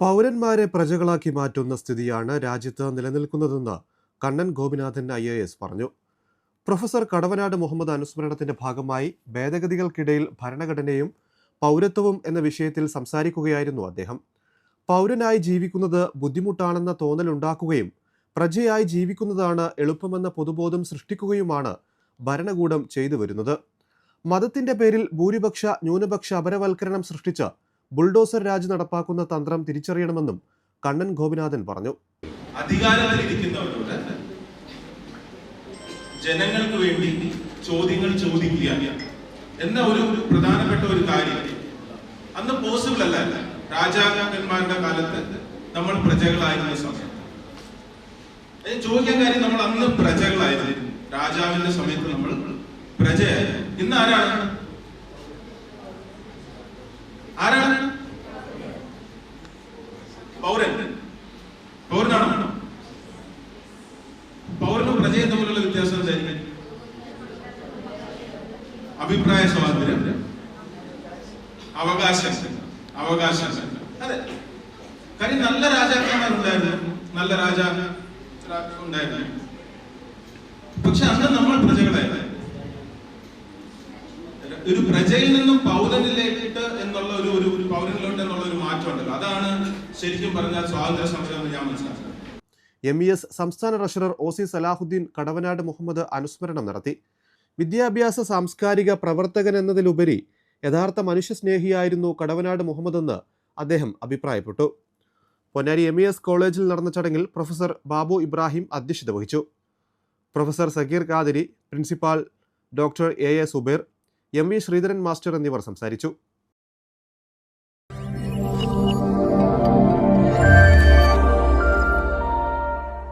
പൗരന്മാരെ പ്രജകളാക്കി മാറ്റുന്ന സ്ഥിതിയാണ് രാജ്യത്ത് നിലനിൽക്കുന്നതെന്ന് Kannan Gopinathan I A S പറഞ്ഞു. പ്രൊഫസർ കടവനാട് മുഹമ്മദ് അനുസ്മരണത്തിന്റെ ഭാഗമായി ഭേദഗതികൾക്കിടയിൽ ഭരണഘടനയും പൗരത്വവും എന്ന വിഷയത്തിൽ സംസാരിക്കുകയായിരുന്നു അദ്ദേഹം. പൗരനായി ജീവിക്കുന്നത് ബുദ്ധിമുട്ടാണെന്ന തോന്നലുണ്ടാക്കുകയും പ്രജയായി ജീവിക്കുന്നതാണ് എളുപ്പമെന്ന പൊതുബോധം സൃഷ്ടിക്കുകയുമാണ് ഭരണകൂടം ചെയ്തു വരുന്നത് മതത്തിന്റെ പേരിൽ ഭൂരിപക്ഷ ന്യൂനപക്ഷ അപരവൽക്കരണം സൃഷ്ടിച്ച് ബുൾഡോസർ രാജ് നടപ്പാക്കുന്ന തന്ത്രം തിരിച്ചറിയണമെന്നും കണ്ണൻ ഗോപിനാഥൻ പറഞ്ഞു. അധികാരത്തിലിരിക്കുന്നവരോട് ജനങ്ങൾക്ക് വേണ്ടി ചോദ്യങ്ങൾ ചോദിക്കുക എന്ന ഒരു പ്രധാനപ്പെട്ട ഒരു കാര്യം. അന്ന് പോസിബിൾ അല്ല. രാജാക്കന്മാരുടെ കാലത്ത് നമ്മൾ പ്രജകളായിരുന്ന സമയത്ത്. ചോദിക്കാൻ കാര്യം നമ്മൾ അന്ന് പ്രജകളായിരുന്നു. രാജാവിന്റെ സമയത്ത് നമ്മൾ പ്രജയായിരുന്നു. ഇന്ന് ആരാണ്? ആരാണ്? പൗരൻ. പൗരനാണോ? പൗരനും പ്രജയും തമ്മിലുള്ള വ്യത്യാസം എന്തായിരിക്കും? അഭിപ്രായ സ്വാതന്ത്ര്യം. അവകാശം. അവകാശം. അതെ. കാര്യം നല്ല രാജാക്കന്മാരുണ്ടായിരുന്നു. നല്ല രാജ ഉണ്ടായിരുന്നു പക്ഷെ അന്ന് നമ്മൾ പ്രജകളായിരുന്നു ഒരു പ്രജയിൽ നിന്നും പൗരനിലേക്ക് എന്നുള്ള ഒരു ഒരു പൗരനിലോട്ട് എന്നുള്ള ശരിക്കും പറഞ്ഞാൽ സ്വാതന്ത്ര്യ സമരം എന്ന് ഞാൻ മനസ്സിലാക്കുന്നത് എം ഇ എസ് സംസ്ഥാന treasurer O C Salahuddin Kadavanad Muhammad അനുസ്മരണം നടത്തി. വിദ്യാഭ്യാസ സാംസ്കാരിക പ്രവർത്തകൻ എന്നതിലുപരി യഥാർത്ഥ മനുഷ്യസ്നേഹിയായിരുന്നു കടവനാട് മുഹമ്മദ് എന്ന് അദ്ദേഹം അഭിപ്രായപ്പെട്ടു. പൊന്നാരി എം ഇ എസ് കോളേജിൽ നടന്ന ചടങ്ങിൽ പ്രൊഫസർ ബാബു ഇബ്രാഹിം അധ്യക്ഷത വഹിച്ചു. Professor Sageer Kathiri principal doctor A A Zubair M V Sreedharan master എന്നിവർ സംസാരിച്ചു.